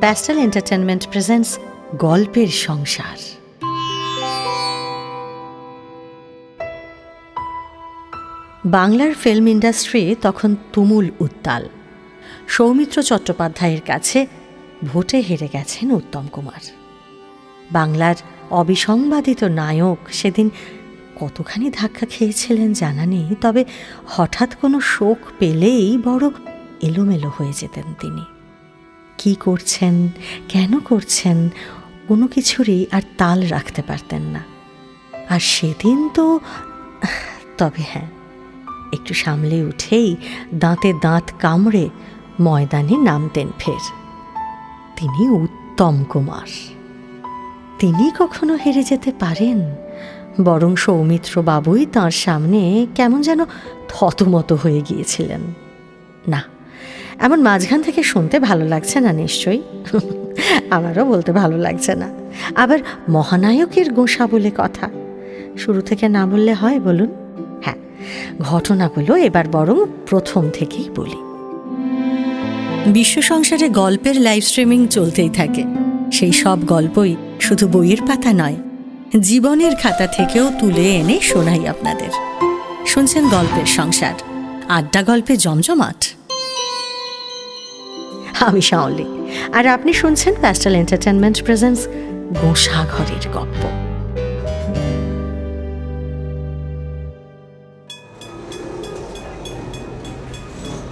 Pastel entertainment presents গল্পের সংসার। বাংলার ফিল্ম ইন্ডাস্ট্রি তখন তুমুল উত্তাল। সৌমিত্র চট্টোপাধ্যায়ের কাছে ভোটে হেরে গেছেন উত্তম কুমার। বাংলার অবিসংবাদিত নায়ক সেদিন কতখানি ধাক্কা খেয়েছিলেন জানা নেই, তবে হঠাৎ কোনো শোক পেলেই বড় এলোমেলো হয়ে যেতেন তিনি। কি করছেন, কেন করছেন, কোনো কিছুরই আর তাল রাখতে পারতেন না। আর সেদিন তো, তবে হ্যাঁ একটু সামলে উঠেই দাঁতে দাঁত কামড়ে ময়দানে নামতেন ফের। তিনি উত্তম কুমার। তিনি কখনো হেরে যেতে পারেন, বরং সৌমিত্র বাবুই তাঁর সামনে কেমন যেন থতমত হয়ে গিয়েছিলেন। না এমন মাঝখান থেকে শুনতে ভালো লাগছে না নিশ্চয়ই? আমারও বলতে ভালো লাগছে না। আবার মহানায়কের গোঁসা বলে কথা। শুরু থেকে না বললে হয় বলুন? হ্যাঁ ঘটনাগুলো এবার বরং প্রথম থেকেই বলি। বিশ্ব সংসারে গল্পের লাইভ স্ট্রিমিং চলতেই থাকে। সেই সব গল্পই শুধু বইয়ের পাতা নয়, জীবনের খাতা থেকেও তুলে এনে শোনাই আপনাদের। শুনছেন গল্পের সংসার, আড্ডা গল্পে জমজমাট। আমি শাওলি। আর আপনি শুনছেন প্যাস্টাল এন্টারটেনমেন্ট প্রেজেন্স গোসা ঘরের গল্প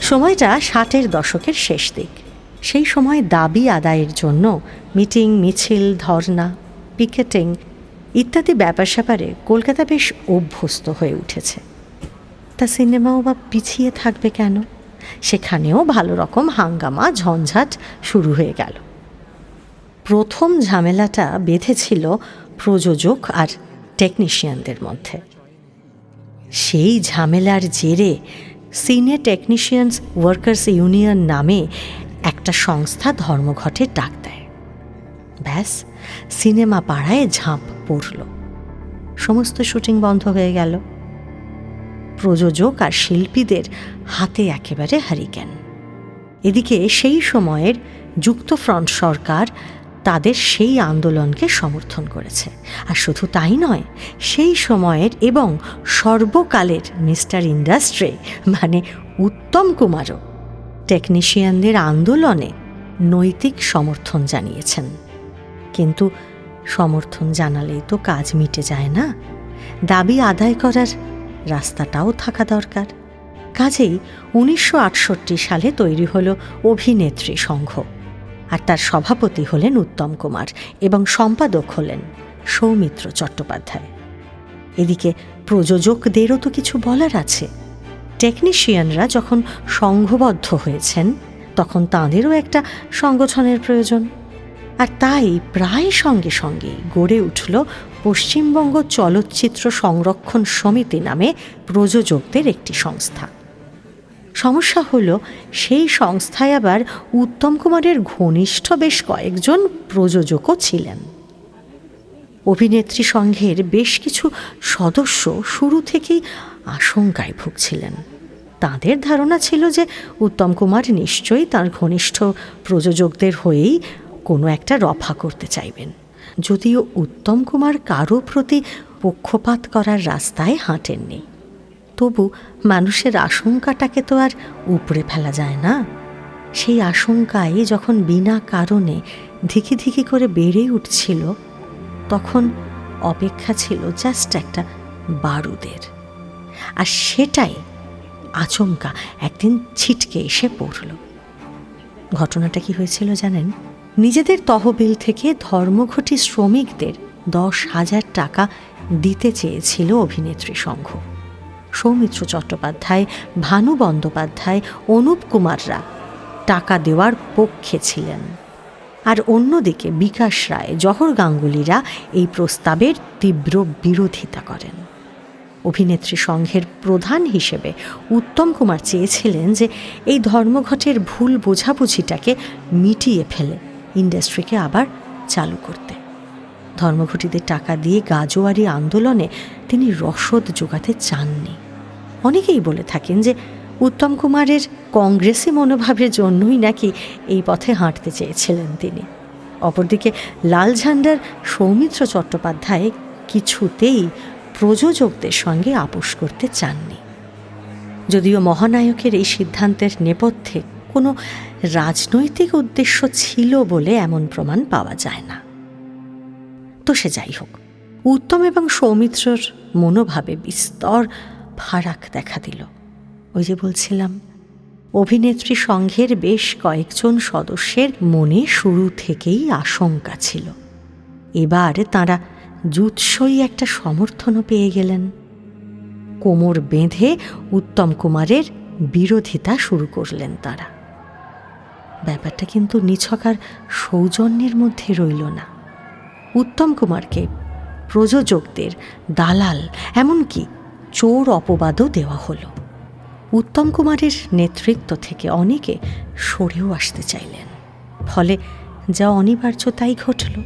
সময়টা ষাটের দশকের শেষ দিক। সেই সময় দাবি আদায়ের জন্য মিটিং, মিছিল, ধর্না, পিকেটিং ইত্যাদি ব্যাপার স্যাপারে কলকাতা বেশ অভ্যস্ত হয়ে উঠেছে। তা সিনেমাও বা পিছিয়ে থাকবে কেন? সেখানেও ভালো রকম হাঙ্গামা, ঝঞ্ঝাট শুরু হয়ে গেল। প্রথম ঝামেলাটা বেঁধেছিল প্রযোজক আর টেকনিশিয়ানদের মধ্যে। সেই ঝামেলার জেরে সিনে টেকনিশিয়ানস ওয়ার্কার্স ইউনিয়ন নামে একটা সংস্থা ধর্মঘটে ডাক দেয়। ব্যাস, সিনেমা পাড়ায় ঝাঁপ পড়ল। সমস্ত শুটিং বন্ধ হয়ে গেল। প্রযোজক আর শিল্পীদের হাতে একেবারে হারিকেন। এদিকে সেই সময়ের যুক্তফ্রন্ট সরকার তাদের সেই আন্দোলনকে সমর্থন করেছে। আর শুধু তাই নয়, সেই সময়ের এবং সর্বকালের মিস্টার ইন্ডাস্ট্রি মানে উত্তম কুমারও, টেকনিশিয়ানদের আন্দোলনে নৈতিক সমর্থন জানিয়েছেন। কিন্তু সমর্থন জানালেই তো কাজ মিটে যায় না। দাবি আদায় করার রাস্তাটাও থাকা দরকার। কাজেই উনিশশো আটষট্টি সালে তৈরি হল অভিনেত্রী সংঘ। আর তার সভাপতি হলেন উত্তম কুমার এবং সম্পাদক হলেন সৌমিত্র চট্টোপাধ্যায়। এদিকে প্রযোজকদেরও তো কিছু বলার আছে। টেকনিশিয়ানরা যখন সংঘবদ্ধ হয়েছেন, তখন তাঁদেরও একটা সংগঠনের প্রয়োজন। আর তাই প্রায় সঙ্গে সঙ্গে গড়ে উঠল পশ্চিমবঙ্গ চলচ্চিত্র সংরক্ষণ সমিতি নামে প্রযোজকদের একটি সংস্থা। সমস্যা হলো সেই সংস্থায় আবার উত্তম কুমারের ঘনিষ্ঠ বেশ কয়েকজন প্রযোজকও ছিলেন। অভিনেত্রী সংঘের বেশ কিছু সদস্য শুরু থেকেই আশঙ্কায় ভুগছিলেন। তাদের ধারণা ছিল যে উত্তম কুমার নিশ্চয়ই তার ঘনিষ্ঠ প্রযোজকদের হয়েই কোনো একটা রফা করতে চাইবেন। যদিও উত্তম কুমার কারও প্রতি পক্ষপাত করার রাস্তায় হাঁটেননি। তবু মানুষের আশঙ্কাটাকে তো আর উপড়ে ফেলা যায় না। সেই আশঙ্কায় যখন বিনা কারণে ধিকি ধিকি করে বেড়ে উঠছিল, তখন অপেক্ষা ছিল জাস্ট একটা বারুদের। আর সেটাই আচমকা একদিন ছিটকে এসে পড়ল। ঘটনাটা কি হয়েছিল জানেন? নিজেদের তহবিল থেকে ধর্মঘটি শ্রমিকদের দশ হাজার টাকা দিতে চেয়েছিল অভিনেত্রী সংঘ। সৌমিত্র চট্টোপাধ্যায়, ভানু বন্দ্যোপাধ্যায়, অনুপ কুমাররা টাকা দেওয়ার পক্ষে ছিলেন। আর অন্যদিকে বিকাশ রায়, জহর গাঙ্গুলিরা এই প্রস্তাবের তীব্র বিরোধিতা করেন। অভিনেত্রী সংঘের প্রধান হিসেবে উত্তম কুমার চেয়েছিলেন যে এই ধর্মঘটের ভুল বোঝাবুঝিটাকে মিটিয়ে ফেলে। ইন্ডাস্ট্রিকে আবার চালু করতে। ধর্মঘটিদের টাকা দিয়ে গাজোয়ারি আন্দোলনে তিনি রসদ জোগাতে চাননি। অনেকেই বলে থাকেন যে উত্তম কুমারের কংগ্রেসি মনোভাবের জন্যই নাকি এই পথে হাঁটতে চেয়েছিলেন তিনি। অপরদিকে লাল ঝান্ডার সৌমিত্র চট্টোপাধ্যায় কিছুতেই প্রযোজকদের সঙ্গে আপোষ করতে চাননি। যদিও মহানায়কের এই সিদ্ধান্তের নেপথ্যে কোনো রাজনৈতিক উদ্দেশ্য ছিল বলে এমন প্রমাণ পাওয়া যায় না। তো সে যাই হোক, উত্তম এবং সৌমিত্রর মনোভাবে বিস্তর ফারাক দেখা দিল। ওই যে বলছিলাম, অভিনেত্রী সংঘের বেশ কয়েকজন সদস্যের মনে শুরু থেকেই আশঙ্কা ছিল। এবার তাঁরা জুৎসই একটা সমর্থনও পেয়ে গেলেন। কোমর বেঁধে উত্তম কুমারের বিরোধিতা শুরু করলেন তারা। ব্যাপারটা কিন্তু নিছকার সৌজন্যের মধ্যে রইল না। উত্তম কুমারকে প্রযোজকদের দালাল, এমনকি চোর অপবাদও দেওয়া হলো। উত্তম কুমারের নেতৃত্ব থেকে অনেকে সরেও আসতে চাইলেন। ফলে যা অনিবার্য তাই ঘটল।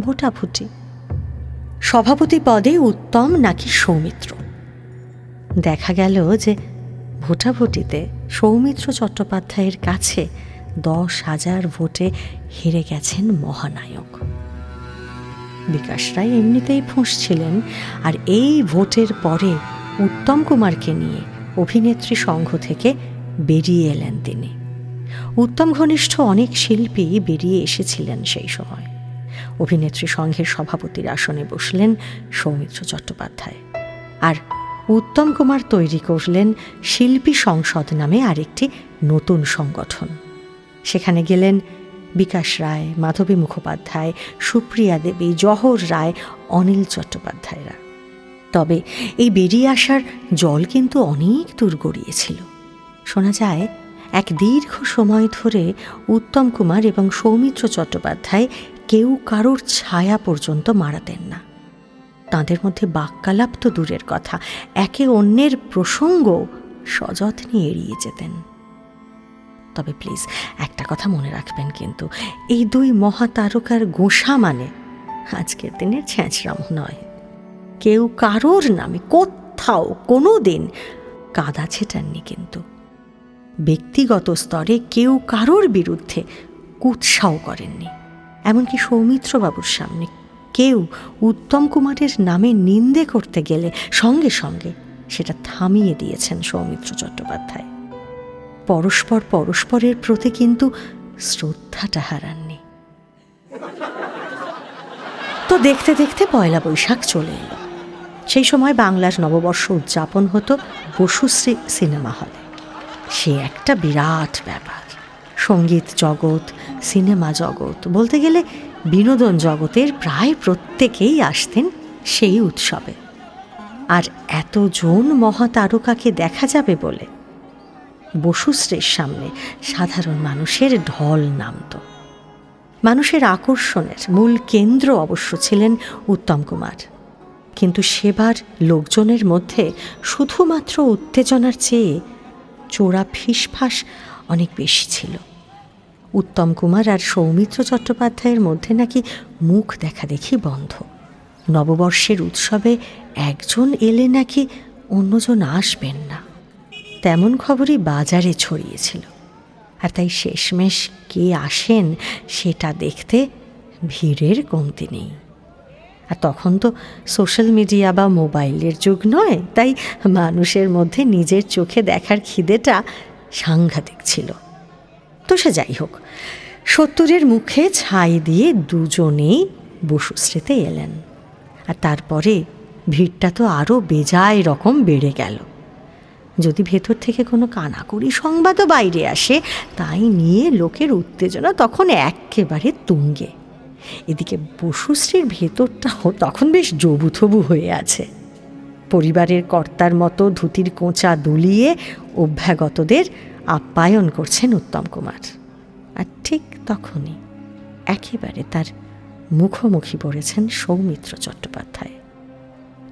ভোটাভুটি সভাপতি পদে উত্তম নাকি সৌমিত্র? দেখা গেল যে ভোটাভুটিতে সৌমিত্র চট্টোপাধ্যায়ের কাছে দশ হাজার ভোটে হেরে গেছেন মহানায়ক। বিকাশ রায় এমনিতেই ফুঁসছিলেন আর এই ভোটের পরে উত্তম কুমারকে নিয়ে অভিনেত্রী সংঘ থেকে বেরিয়ে এলেন তিনি। উত্তম ঘনিষ্ঠ অনেক শিল্পী বেরিয়ে এসেছিলেন সেই সময়। অভিনেত্রী সংঘের সভাপতির আসনে বসলেন সৌমিত্র চট্টোপাধ্যায়। আর উত্তম কুমার তৈরি করলেন শিল্পী সংসদ নামে আরেকটি নতুন সংগঠন। সেখানে গেলেন বিকাশ রায়, মাধবী মুখোপাধ্যায়, সুপ্রিয়া দেবী, জহর রায়, অনিল চট্টোপাধ্যায়রা। তবে এই বেরিয়ে আসার জল কিন্তু অনেক দূর গড়িয়েছিল। শোনা যায়, এক দীর্ঘ সময় ধরে উত্তম কুমার এবং সৌমিত্র চট্টোপাধ্যায় কেউ কারোর ছায়া পর্যন্ত মারাতেন না। তাঁদের মধ্যে বাক্যালাপ তো দূরের কথা, একে অন্যের প্রসঙ্গ সযত্নে এড়িয়ে যেতেন। তবে প্লিজ একটা কথা মনে রাখবেন কিন্তু এই দুই মহাতারকার গোসা মানে আজকের দিনের ছ্যাঁচড়াম নয়। কেউ কারোর নামে কোথাও কোনো দিন কাদা ছেটাননি কিন্তু। ব্যক্তিগত স্তরে কেউ কারোর বিরুদ্ধে কুৎসাও করেননি। এমনকি সৌমিত্রবাবুর সামনে কেউ উত্তম কুমারের নামে নিন্দে করতে গেলে সঙ্গে সঙ্গে সেটা থামিয়ে দিয়েছেন সৌমিত্র চট্টোপাধ্যায়। পরস্পর পরস্পরের প্রতি কিন্তু শ্রদ্ধাটা হারাননি। তো দেখতে দেখতে পয়লা বৈশাখ চলে এলো। সেই সময় বাংলার নববর্ষ উদযাপন হতো বসুশ্রী সিনেমা হলে। সে একটা বিরাট ব্যাপার। সংগীত জগৎ, সিনেমা জগৎ বলতে গেলে বিনোদন জগতের প্রায় প্রত্যেকেই আসতেন সেই উৎসবে। আর এতজন মহাতারকাকে দেখা যাবে বলে বসুশ্রীর সামনে সাধারণ মানুষের ঢল নামত। মানুষের আকর্ষণের মূল কেন্দ্র অবশ্য ছিলেন উত্তম কুমার। কিন্তু সেবার লোকজনের মধ্যে শুধুমাত্র উত্তেজনার চেয়ে চোরা ফিসফাস অনেক বেশি ছিল। উত্তম কুমার আর সৌমিত্র চট্টোপাধ্যায়ের মধ্যে নাকি মুখ দেখা দেখি বন্ধ। নববর্ষের উৎসবে একজন এলে নাকি অন্যজন আসবেন না। তেমন খবরই বাজারে ছড়িয়েছিল। আর তাই শেষমেশ কে আসেন সেটা দেখতে ভিড়ের কমতি নেই। আর তখন তো সোশ্যাল মিডিয়া বা মোবাইলের যুগ নয়, তাই মানুষের মধ্যে নিজের চোখে দেখার খিদেটা সাংঘাতিক ছিল। তো সে যাই হোক, সত্তরের মুখে ছাই দিয়ে দুজনেই বসুশ্রীতে এলেন। আর তারপরে ভিড়টা তো আরও বেজায় রকম বেড়ে গেল। যদি ভেতর থেকে কোনো কানাকড়ি সংবাদও বাইরে আসে, তাই নিয়ে লোকের উত্তেজনা তখন একেবারে তুঙ্গে। এদিকে বসুশ্রীর ভেতরটাও তখন বেশ জবুথবু হয়ে আছে। পরিবারের কর্তার মতো ধুতির কোঁচা দুলিয়ে অভ্যাগতদের আপ্যায়ন করছেন উত্তম কুমার। আর ঠিক তখনই একেবারে তার মুখোমুখি পড়েছেন সৌমিত্র চট্টোপাধ্যায়।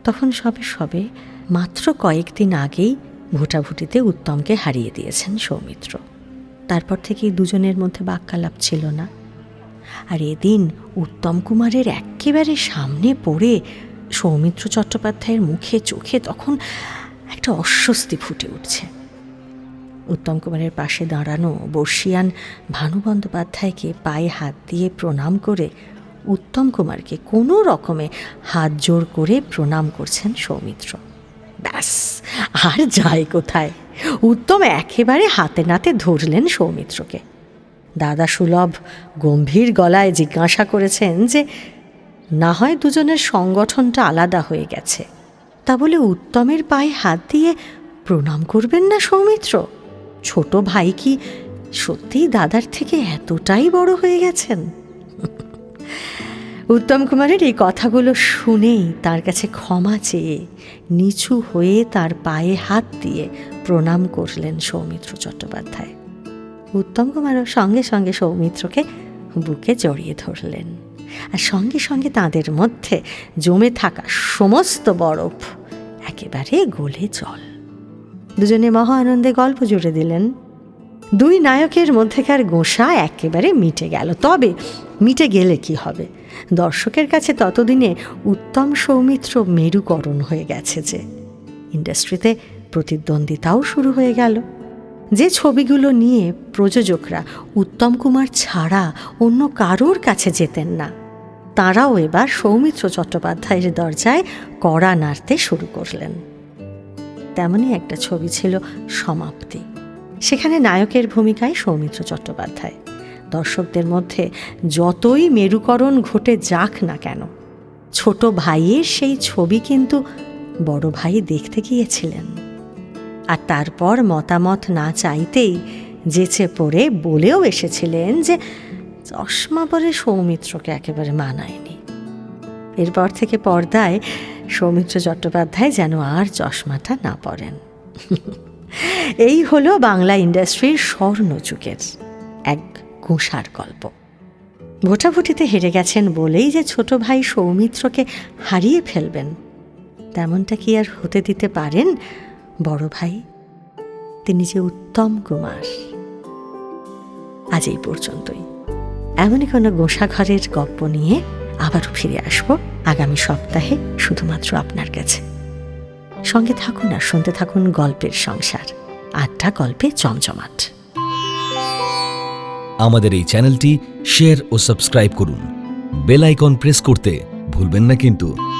তখন সবে সবে মাত্র কয়েকদিন আগেই ভোটাভুটিতে উত্তমকে হারিয়ে দিয়েছেন সৌমিত্র। তারপর থেকেই দুজনের মধ্যে বাক্যালাপ ছিল না। আর এদিন উত্তম কুমারের একেবারে সামনে পড়ে সৌমিত্র চট্টোপাধ্যায়ের মুখে চোখে তখন একটা অস্বস্তি ফুটে উঠছে। উত্তম কুমারের পাশে দাঁড়ানো বর্ষিয়ান ভানু বন্দ্যোপাধ্যায়কে পায়ে হাত দিয়ে প্রণাম করে উত্তম কুমারকে কোনো রকমে হাত জোড় করে প্রণাম করছেন সৌমিত্র। ব্যাস, আর যায় কোথায়? উত্তম একেবারে হাতে নাতে ধরলেন সৌমিত্রকে। দাদা সুলভ গম্ভীর গলায় জিজ্ঞাসা করেছেন যে, না হয় দুজনের সংগঠনটা আলাদা হয়ে গেছে, তা বলে উত্তমের পায়ে হাত দিয়ে প্রণাম করবেন না সৌমিত্র? ছোট ভাই কি সত্যিই দাদার থেকে এতটাই বড় হয়ে গেছেন? উত্তম কুমারের এই কথাগুলো শুনেই তার কাছে ক্ষমা চেয়ে নিচু হয়ে তার পায়ে হাত দিয়ে প্রণাম করলেন সৌমিত্র চট্টোপাধ্যায়। উত্তম কুমারও সঙ্গে সঙ্গে সৌমিত্রকে বুকে জড়িয়ে ধরলেন আর সঙ্গে সঙ্গে তাদের মধ্যে জমে থাকা সমস্ত বরফ একেবারে গলে জল। দুজনে মহা আনন্দে গল্প জুড়ে দিলেন। দুই নায়কের মধ্যেকার গোঁসা একেবারে মিটে গেল। তবে মিটে গেলে কি হবে? দর্শকের কাছে ততদিনে উত্তম সৌমিত্র মেরুকরণ হয়ে গেছে যে ইন্ডাস্ট্রিতে প্রতিদ্বন্দ্বিতাও শুরু হয়ে গেল। যে ছবিগুলো নিয়ে প্রযোজকরা উত্তম কুমার ছাড়া অন্য কারোর কাছে যেতেন না, তাঁরাও এবার সৌমিত্র চট্টোপাধ্যায়ের দরজায় কড়া নাড়তে শুরু করলেন। তেমনই একটা ছবি ছিল সমাপ্তি। সেখানে নায়কের ভূমিকায় সৌমিত্র চট্টোপাধ্যায়। দর্শকদের মধ্যে যতই মেরুকরণ ঘটে যাক না কেন, ছোট ভাইয়ের সেই ছবি কিন্তু বড় ভাই দেখতে গিয়েছিলেন। আর তারপর মতামত না চাইতেই যেচে পড়ে বলেও এসেছিলেন যে চশমা পরে সৌমিত্রকে একেবারে মানায়নি। এরপর থেকে পর্দায় সৌমিত্র চট্টোপাধ্যায় যেন আর চশমাটা না পরেন। এই হলো বাংলা ইন্ডাস্ট্রির স্বর্ণযুগের এক ঘুষার গল্প। ভোটাভুটিতে হেরে গেছেন বলেই যে ছোট ভাই সৌমিত্রকে হারিয়ে ফেলবেন, তেমনটা কি আর হতে দিতে পারেন বড় ভাই? তিনি যে উত্তম কুমার। আজ এই পর্যন্তই। এমনই কোনো গোসাঘরের গল্প নিয়ে আবারও ফিরে আসব আগামী সপ্তাহে, শুধুমাত্র আপনার কাছে। সঙ্গে থাকুন আর শুনতে থাকুন গল্পের সংসার। আটটা গল্পে জমজমাট আমাদের এই চ্যানেলটি শেয়ার ও সাবস্ক্রাইব করুন। বেল আইকন প্রেস করতে ভুলবেন না কিন্তু।